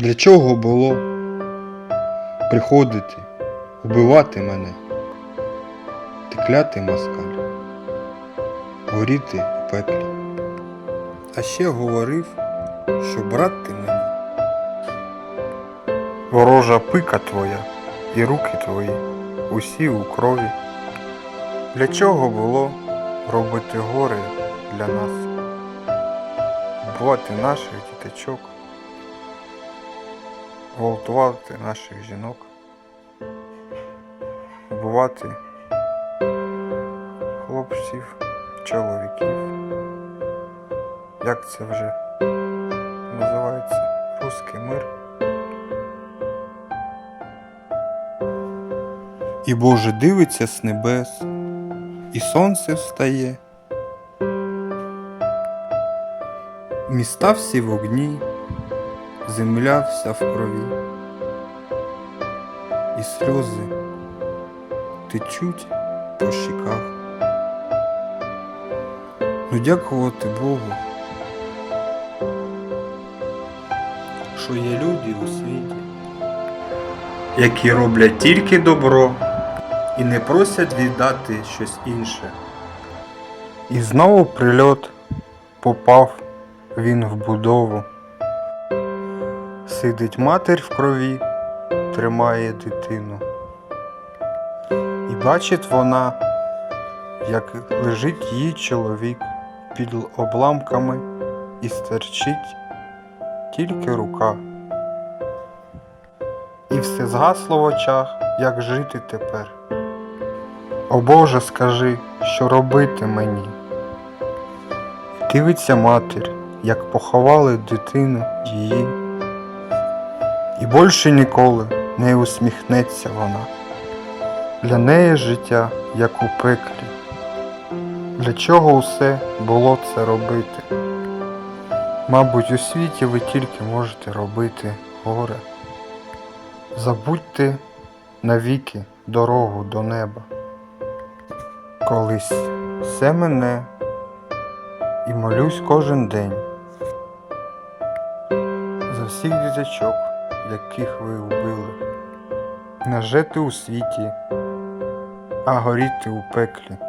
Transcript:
Для чого було приходити, вбивати мене? Ти клятий москаль, горіти у пеклі. А ще говорив, що брат ти мені. Ворожа пика твоя і руки твої, усі у крові. Для чого було робити горе для нас? Вбивати наших діточок, гвалтувати наших жінок, вбивати хлопців, чоловіків. Як це вже називається? Руський мир. І Боже дивиться з небес, і сонце встає. Міста всі в огні, земля вся в крові, і сльози течуть по щіках. Ну дякувати Богу, що є люди у світі, які роблять тільки добро і не просять віддати щось інше. І знову прильот попав він в будову. Сидить матір в крові, тримає дитину. І бачить вона, як лежить її чоловік під обламками і стерчить тільки рука. І все згасло в очах, як жити тепер. О Боже, скажи, що робити мені? Дивиться матір, як поховали дитину її, і більше ніколи не усміхнеться вона. Для неї життя, як у пеклі. Для чого усе було це робити? Мабуть, у світі ви тільки можете робити горе. Забудьте навіки дорогу до неба. Колись все мене і молюсь кожен день за всіх діточок, яких ви вбили, не жити у світі, а горіти у пеклі.